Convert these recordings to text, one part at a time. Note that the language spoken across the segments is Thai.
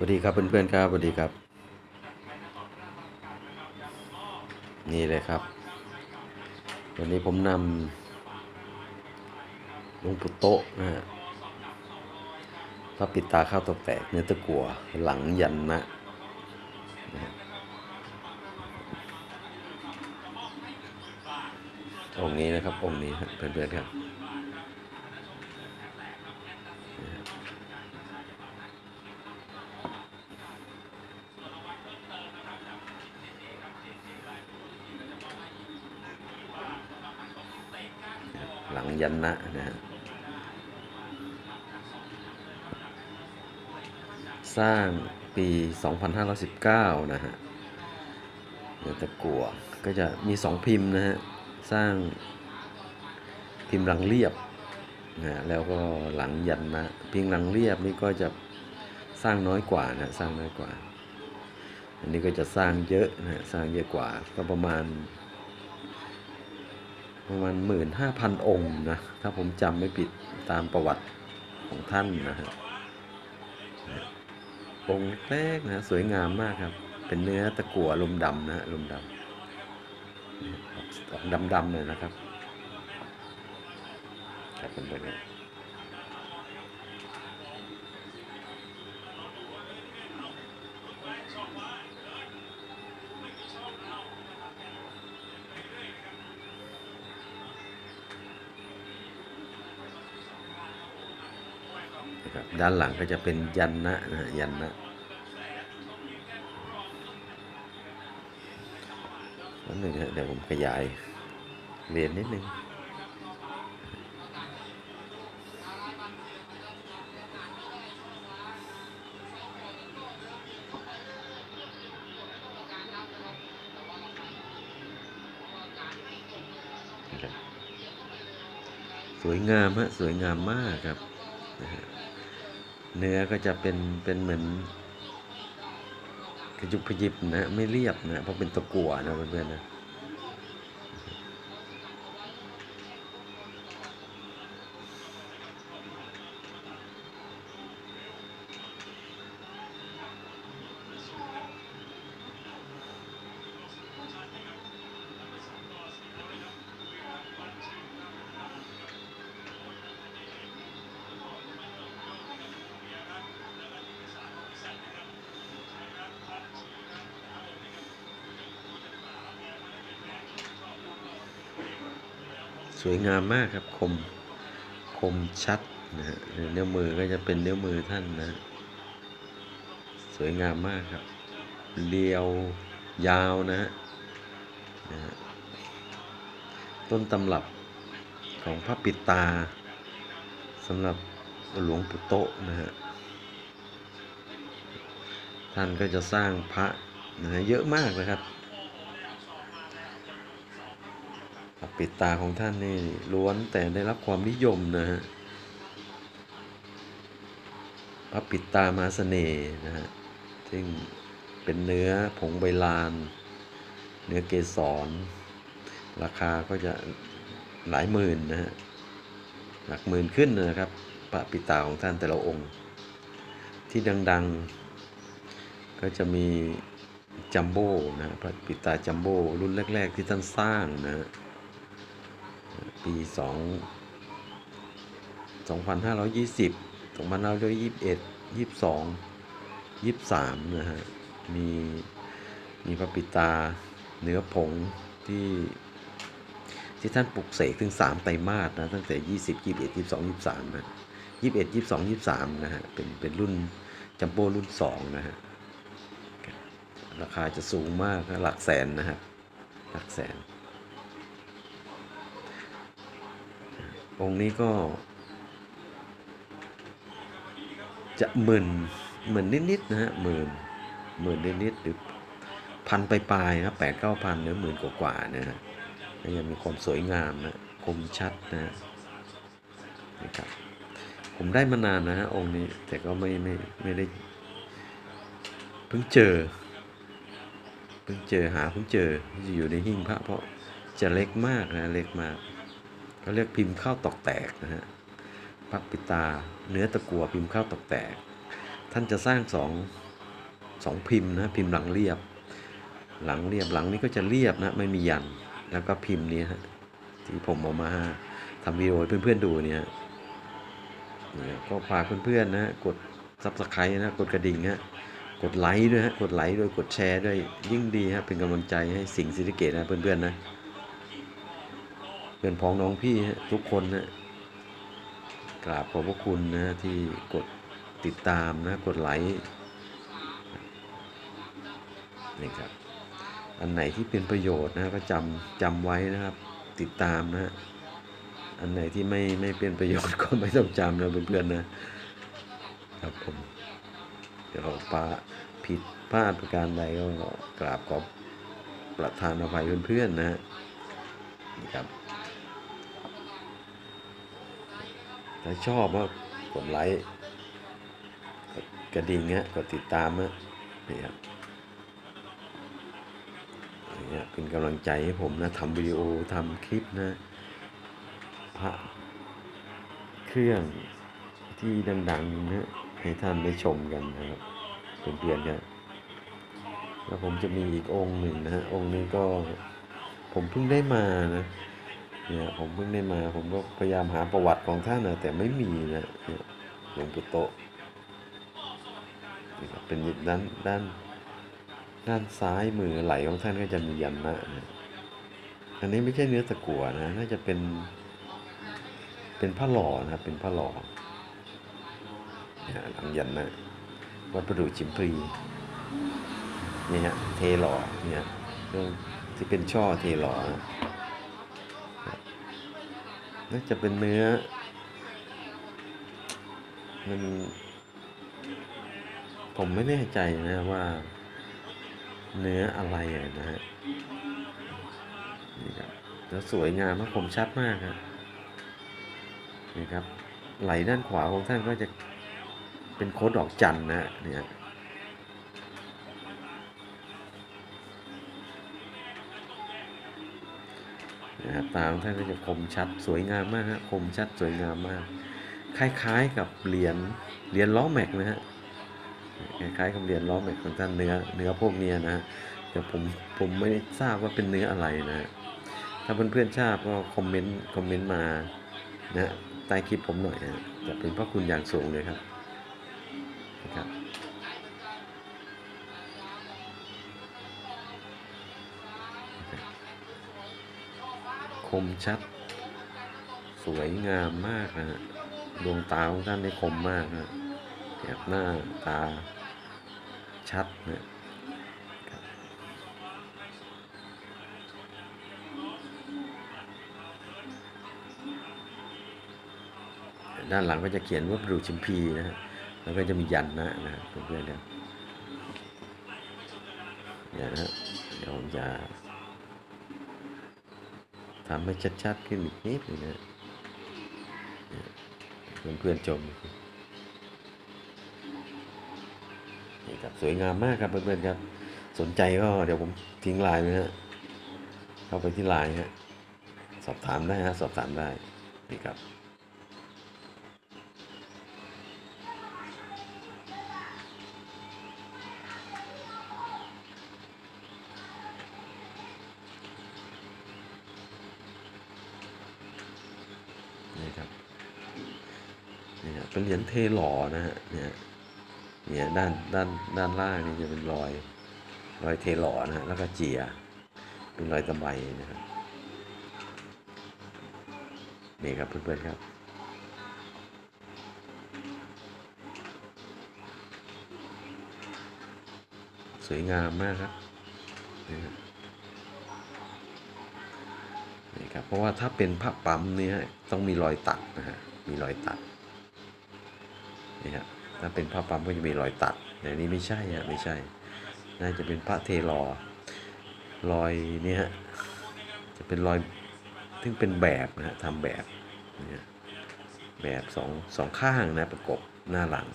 สวัสดีครับเพื่อนๆครับสวัสดีครับ นี่เลยครับ วันนี้ผมนำลวงปู่โตะนะฮะพระปิดตาข้าวตกแตกเนื้อตะกัวหลังยันนะนะฮะองค์นี้นะครับ องค์นี้เพื่อนๆครับ นะฮะสร้างปี 2519 นะฮะเดี๋ยวตะกัวก็จะมีสองพิมพ์นะฮะ สร้างพิมพ์หลังเรียบนะฮะแล้วก็หลังยันนะพิมพ์หลังเรียบนี่ก็จะสร้างน้อยกว่านะสร้างน้อยกว่า อันนี้ก็จะสร้างเยอะนะฮะสร้างเยอะกว่าก็ประมาณ ประมาณหมื่นห้าพันองค์นะ ถ้าผมจำไม่ผิดตามประวัติของท่านนะฮะองค์แรกนะสวยงามมากครับ เป็นเนื้อตะกั่วลมดำนะฮะลมดำออกดำๆเลยนะครับครับเป็นแบบนี้ ด้านหลังก็จะเป็นยันนะนะยันนะแล้วหนึ่งฮะเดี๋ยวผมขยายเรียนนิดนึงสวยงามฮะสวยงามมากครับนะฮะ เนื้อก็จะเป็นเป็นเหมือนกระจุกพยิบนะไม่เรียบนะเพราะเป็นตะกั่วนะเพื่อนๆนะ สวยงามมากครับคมคมชัดนะฮะเนื้อมือก็จะเป็นเนื้อมือท่านนะ สวยงามมากครับ เรียวยาวนะฮะนะต้นตำรับของพระปิตาสำหรับหลวงปู่โตะนะฮะท่านก็จะสร้างพระนะฮะเยอะมากนะครับพระ ปิดตาของท่านนี่ล้วนแต่ได้รับความนิยมนะฮะพระปิดตามาเสน่ห์นะฮะ ซึ่งเป็นเนื้อผงใบลาน เนื้อเกสร ราคาก็จะหลายหมื่นนะฮะ หลักหมื่นขึ้นนะครับพระปิดตาของท่านแต่ละองค์ ที่ดังๆ ก็จะมีจัมโบ้นะฮะพระปิดตาจัมโบ้รุ่นแรก ๆ ที่ท่านสร้างนะฮะ ปีสอง2520 2521 22 23 นะฮะ มีมีพระปิตาเนื้อผงที่ที่ท่านปลุกเสกถึง 3 ไตรมาสนะ ตั้งแต่ 20 21 22 23นะ21 22 23 นะฮะ เป็นเป็นรุ่นจัมโบ้รุ่น 2 นะฮะ ราคาจะสูงมากหลักแสนนะฮะ หลักแสน องค์นี้ก็ จะหมื่นหมื่นนิดๆนะฮะหมื่นหมื่นนิดๆหรือพันไปปลายๆครับแปดเก้าพันหรือหมื่นกว่าๆนะฮะยังมีความสวยงามนะคมชัดนะนะครับ ผมได้มานานนะฮะองค์นี้แต่ก็ไม่ไม่ไม่ได้เพิ่งเจอเพิ่งเจอหาเพิ่งเจอที่อยู่ในหิ้งพระเพราะจะเล็กมากนะเล็กมาก เขาเรียกพิมพ์ข้าวตอกแตกนะฮะพระปิตา เนื้อตะกัวพิมพ์ข้าวตอกแตก ท่านจะสร้างสองสองพิมพ์นะพิมพ์หลังเรียบ หลังเรียบหลังนี้ก็จะเรียบนะไม่มียันแล้วก็พิมพ์นี้ฮะที่ผมเอามาทำวิดีโอให้เพื่อนๆดูเนี่ยก็ฝากเพื่อนๆนะกดซับสไครต์นะกดกระดิ่งฮะกดไลค์ด้วยฮะกดไลค์ด้วยกดแชร์ด้วยยิ่งดีฮะเป็นกำลังใจให้สิงสิริเกตนะเพื่อนๆนะ เพื่อนพ้องน้องพี่ฮะทุกคนนะกราบขอบพระคุณนะที่กดติดตามนะกดไลค์นี่ครับอันไหนที่เป็นประโยชน์นะก็จำจำไว้นะครับ ติดตามนะอันไหนที่ไม่ไม่เป็นประโยชน์ก็ไม่ต้องจำนะเพื่อนๆนะครับผมเดี๋ยวปาผิดพลาดประการใดก็กราบขอบประทานอภัยเพื่อนๆนะฮะนี่ครับ ถ้าชอบก็กดไลค์กดกระดิ่งฮะกดติดตามฮะนี่ครับเนี่ยเป็นกำลังใจให้ผมนะทำวิดีโอทำคลิปนะพระเครื่องที่ดังๆนะให้ท่านได้ชมกันนะครับเพื่อนๆครับแล้วผมจะมีอีกองค์หนึ่งนะฮะองค์นี้ก็ผมเพิ่งได้มานะ เนี่ยผมเพิ่งได้มาผมก็พยายามหาประวัติของท่านนะแต่ไม่มีนะเนี่ยหลวงปู่โตะนี่ครับเป็นด้านด้านด้านซ้ายมือไหลของท่านก็จะมียันนะนะอันนี้ไม่ใช่เนื้อตะกั่วนะน่าจะเป็น เป็นผ้าหล่อนะครับ เป็นผ้าหล่อนะฮะหลังยันนะวัดประดูจิมพรีนี่ฮะเทหล่อเนี่ยเรื่องที่เป็นช่อเทหล่อนะ น่าจะเป็นเนื้อ มัน ผมไม่แน่ใจนะว่า เนื้ออะไรนะฮะนี่ครับแล้วสวยงามมากคมชัดมากครับนี่ครับ ไหลด้านขวาของท่านก็จะเป็นโคดดอกจันนะฮะเนี่ย นะครับตาของท่านก็จะคมชัดสวยงามมากฮะคมชัดสวยงามมาก คล้ายๆกับเหรียญเหรียญล้อแม็กนะฮะคล้ายๆกับเหรียญล้อแม็กของท่านเนื้อเนื้อพวกเนี้ยนะฮะแต่ผมผมไม่ทราบว่าเป็นเนื้ออะไรนะฮะถ้าเพื่อนๆทราบก็คอมเมนต์คอมเมนต์มานะใต้คลิปผมหน่อยนะจะเป็นพระคุณอย่างสูงเลยครับ คมชัด สวยงามมากนะฮะดวงตาของท่านได้คมมากนะแบบหน้าตาชัดนะด้านหลังก็จะเขียนว่าปรูชิมพีนะฮะ แล้วก็จะมียันนะนะเพื่อนๆเนี่ยเนี่ยนะฮะเดี๋ยวผมจะ ทำให้ชัดๆขึ้นอีกนิดนึงนะเนี่ยเพื่อนๆชมนี่ครับสวยงามมากครับเพื่อนๆครับ สนใจก็เดี๋ยวผมทิ้งไลน์ไว้ฮะเข้าไปที่ไลน์ฮะสอบถามได้ฮะสอบถามได้นี่ครับ นี่ครับนี่ครับเป็นเหรียญเทหล่อนะฮะเนี่ยเนี่ยด้านด้านด้านล่างนี่จะเป็นรอยรอยเทหล่อนะฮะแล้วก็เจีย เป็นรอยตะไบนะครับนี่ครับเพื่อนๆครับสวยงามมากครับนี่ครับ ครับ เพราะว่าถ้าเป็นผ้าปั๊มเนี่ยต้องมีรอยตัดนะฮะมีรอยตัดนี่ครับถ้าเป็นผ้าปั๊มก็จะมีรอยตัดแต่นนี้ไม่ใช่ฮะไม่ใช่ น่าจะเป็นพระเทลอรอยเนี่ฮะจะเป็นรอยซึ่งเป็นแบบนะฮะทำแบบเนี่ยแบบสองสองข้างนะประกบหน้าหลัง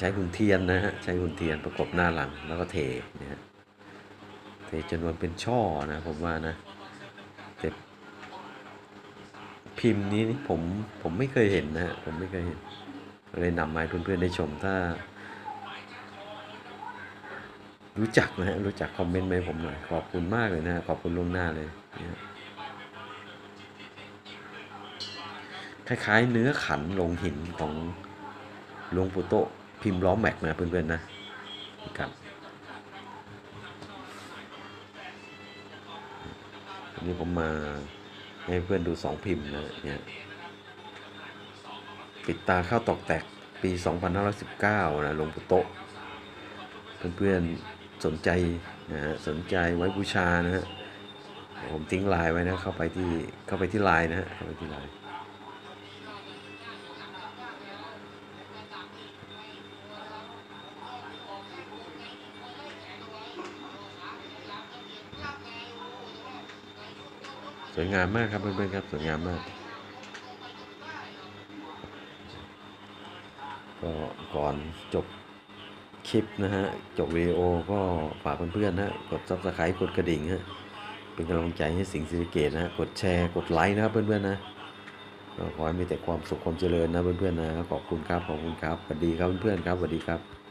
ใช้หุ่นเทียนนะฮะใช้หุ่นเทียนประกบหน้าหลังแล้วก็เทนี่ฮะ เทจนวนเป็นช่อนะผมว่านะแต่พิมพ์นี้นี่ผมผมไม่เคยเห็นนะฮะผมไม่เคยเห็นเลยนำมาให้เพื่อนๆได้ชมถ้า รู้จักนะฮะรู้จักคอมเมนต์มาให้ผมหน่อยขอบคุณมากเลยนะฮะขอบคุณล่วงหน้าเลยนี่ยคล้ายๆ เนื้อขันลงหินของหลวงปู่โตพิมพ์ล้อแม็กนะเพื่อนๆนะครับ นี่ผมมาให้เพื่อนดูสองพิมพ์นะเนี่ยปิดตาข้าวตอกแตกปี 2519 นะหลวงปู่โตะเพื่อนๆสนใจนะฮะสนใจไว้บูชานะฮะผมทิ้งไลน์ไว้นะเข้าไปที่เข้าไปที่ไลน์นะฮะเข้าไปที่ไลน์ สวยงามมากครับเพื่อนๆครับสวยงามมากก็ก่อนจบคลิปนะฮะ จบวิดีโอก็ฝากเพื่อนๆนะกด subscribe กดกระดิ่งฮะเป็นกำลังใจให้สิงห์สิริเกตนะฮะกดแชร์กดไลค์นะครับเพื่อนๆนะขอให้มีแต่ความสุขความเจริญนะเพื่อนๆนะขอบคุณครับขอบคุณครับสวัสดีครับเพื่อนๆครับสวัสดีครับ